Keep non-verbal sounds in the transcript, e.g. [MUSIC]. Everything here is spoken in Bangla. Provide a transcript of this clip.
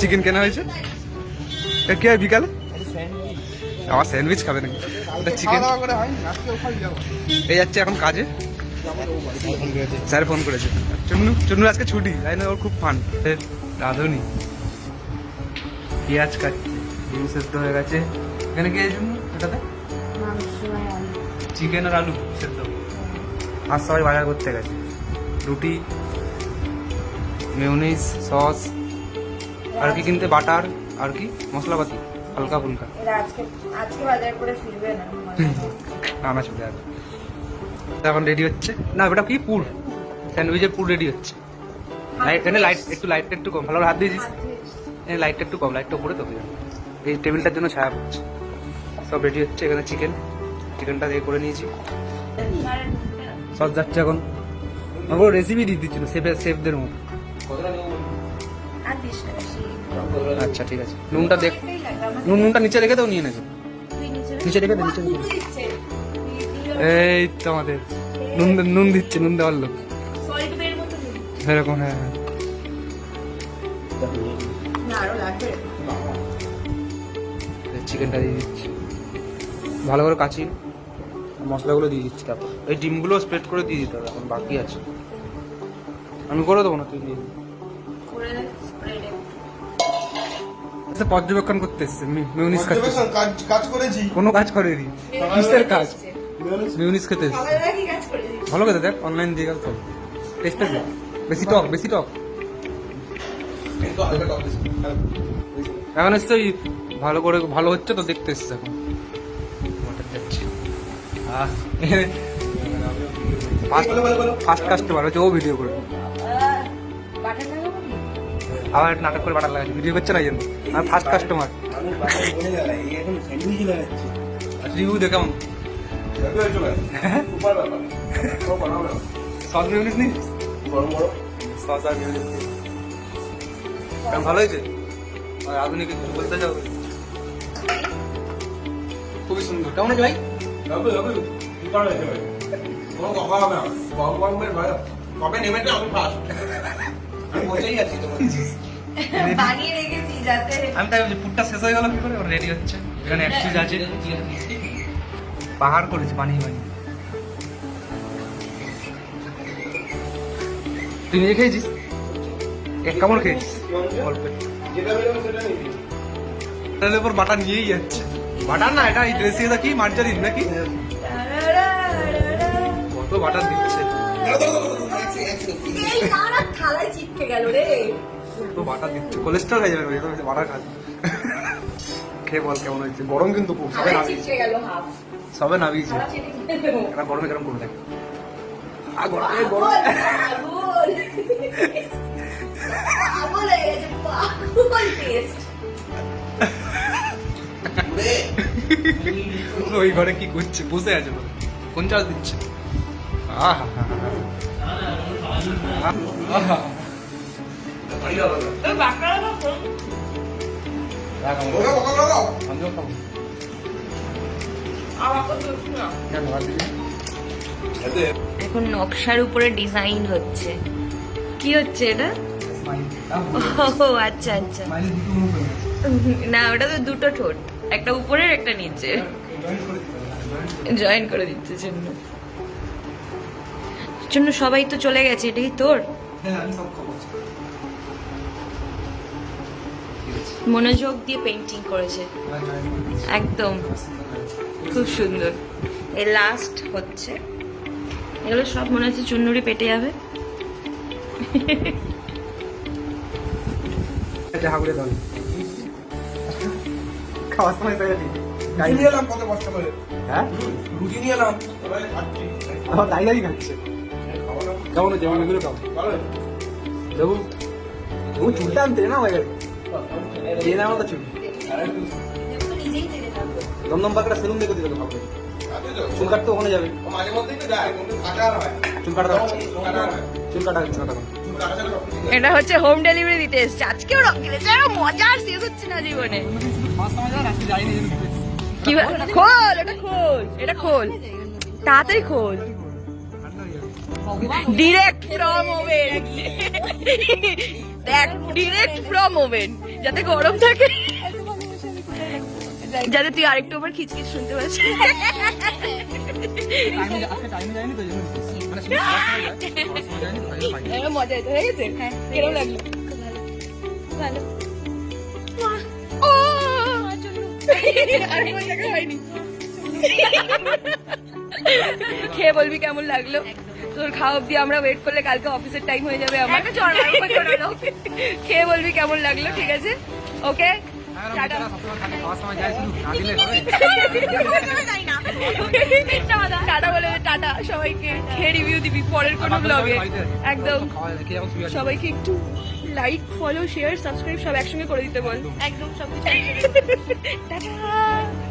চিকেন কেনা হয়েছে? কি হয় বিকালে আমার স্যান্ডউইচ খাবে নাকি? ওটা চিকেন এই যাচ্ছে এখন কাজে। স্যার ফোন করেছে। চুন্নু চুন্নু আজকে ছুটি তাই না? ওর খুব ফান রাঁধুনি। পেঁয়াজ কাটছে ডিম সেদ্ধ হয়ে গেছে। এখানে কি চুন্নু? এটাতে? চিকেন আর আলু সেদ্ধ। আর সবাই বাজার করতে গেছে। রুটি মেয়নিজ সস আর কি কিনতে বাটার আর কি? মশলাপাতি হালকা ফুলকা। এরা আজকে আজকে বাজার করে ফিরবে না। চলে আসবে এখন রেডি হচ্ছে। না ওটা কি? পুর। স্যান্ডউইচের পুর রেডি হচ্ছে। লাইট এখানে লাইট একটু লাইটটা একটু কম। ভালো করে হাত দিয়েছিস এখানে লাইটটা একটু কম লাইটটা উপরে তো এই টেবিলটার জন্য ছায়া পড়ছে। সব রেডি হচ্ছে এখানে চিকেন চিকেনটা দিয়ে করে নিয়েছি। সস যাচ্ছে এখন। আমার রেসিপি দিয়ে দিচ্ছিল সেফের সেফদের মতো। না। আচ্ছা ঠিক আছে। নুনটা দেখ নুন নুনটা নিচে রেখে দাও নিয়ে নেবে নিচে রেখে দে নিচে। এই তো আমাদের। নুন নুন দিচ্ছে নুন দেওয়ার লোক। এরকম হ্যাঁ হ্যাঁ। চিকেনটা দিয়ে দিচ্ছি। ভালো করে কাচি মশলাগুলো দিয়ে দিচ্ছি তারপর এই ডিমগুলো স্প্রেড করে দিয়ে দিতে হবে এখন বাকি আছে। আমি করে দেবো না তুই দিয়ে দিবি। করে spread এ। আচ্ছা, পর্যবেক্ষণ করতে এসছে। মিউনিস কাজ কাজ করেছি। কোনো কাজ করেনি। কিসের কাজ? মিউনিস খেতে এসছে। ভালো খেতে দেখ অনলাইন দিয়ে গেল তো টেস্ট আছে বেশি টক বেশি টক। এখন এসছে ওই ভালো করে ভালো হচ্ছে তো দেখতে এসছে এখন। ফার্স্ট [LAUGHS] কাস্টমার হচ্ছে ও ভিডিও করে আবার একটা নাটক করে বাটার লাগাচ্ছে ভিডিও করছে না জন্য। আমি ফার্স্ট কাস্টমার। রিভিউ দে কেমন? সস মিউনিস নি? বড় বড়। সস আর ভালো হয়েছে? আর আধুনিক কিছু বলতে যাও। খুবই সুন্দর। কেমন হয়েছে ভাই। কবে আমি বসেই আছি [LAUGHS] বানিয়ে রেখেছি যাতে আমি তাই পুটটা শেষ হয়ে গেল কি করে? রেডি হচ্ছে। এখানে এক পিস আছে। পাহাড় করেছে বানিয়ে বানিয়ে তুই নিজে খেয়েছিস? এক কামড় খেয়েছিস? অল্প। এটার উপর বাটার নিয়েই যাচ্ছে। বাটার না এটা এই ড্রেসে এটা কি? মার্জারিন নাকি? কত বাটার দিচ্ছে। থালায় চিপকে গেল রে। কত বাটার দিচ্ছে। কোলেস্ট্রল হয়ে যাবে হচ্ছে বাটার খেয়ে বল কেমন হয়েছে। গরম কিন্তু খুব সবে নামিয়েছে। সবে নামিয়েছে। এটা গরমে গরম করে দেখ আ গরম গরম। পাগল, পাগল। পাগল গেছে, পাগল taste। ওই ঘরে কি করছে? বসে আছে কোন চাল দিচ্ছে? আহা। আহা ওই এখন নকশার উপরে ডিজাইন হচ্ছে। কি হচ্ছে এটা? ও আচ্ছা আচ্ছা। না ওটা তো দুটো ঠোঁট। একটা উপরের একটা নিচে জয়েন করে দিতে জয়েন করে দিচ্ছে জন্য। জন্য সবাই তো চলে গেছে এটাই তোর? হ্যাঁ আমি সব খাব মনোযোগ দিয়ে পেন্টিং করেছে। হ্যাঁ, দিচ্ছি। একদম। খুব সুন্দর। এ লাস্ট হচ্ছে। এগুলো সব মনে হচ্ছে চুন্নুরি পেটে যাবে। এটা খাওয়ার সময় নিয়ে এলাম কত কষ্ট করে? হ্যাঁ? রুটি নিয়ে এলাম। খাচ্ছি। কেমন হচ্ছে ভালো দেবু দেবু চুলটা আনতে না হয়ে গেছে দিয়ে না আমাদের চুল দমদম পাকড়া সেলুন দেখে দিতে হবে চুল কাটতে ওখানে যাবে মাঝে মধ্যেই তো যায় কিন্তু কাটা হয় চুল কাটা চুল কাটা চুল কাটা এটা হচ্ছে হোম ডেলিভারি দিতে এসছে আজকেও খেলেছে আরও মজার শেষ হচ্ছে না জীবনে। কি খোল এটা খোল এটা খোল। তাড়াতাড়ি খোল। ডিরেক্ট ফ্রম ওভেন দেখ ডিরেক্ট ফ্রম ওভেন যাতে গরম থাকে। যাতে তুই আরেকটু আবার খিচখিচ শুনতে পারিস পাইনি। মজা হয়ে গেছে? হ্যাঁ। কেমন লাগল? ভালো। ও আর জায়গা হয়নি। খেয়ে বলবি কেমন লাগল? তোর খাওয়া অব্দি আমরা ওয়েট করলে কালকে অফিসের টাইম হয়ে যাবে আমার। খেয়ে বলবি কেমন লাগল ঠিক আছে? ওকে হ্যাঁ, টাটা। বলে টাটা সবাইকে খেয়ে রিভিউ দিবি পরের কোনো ব্লগে একদম। সবাইকে একটু লাইক ফলো শেয়ার সাবস্ক্রাইব সব একসঙ্গে করে দিতে বল। একদম সব [LAUGHS] টাটা।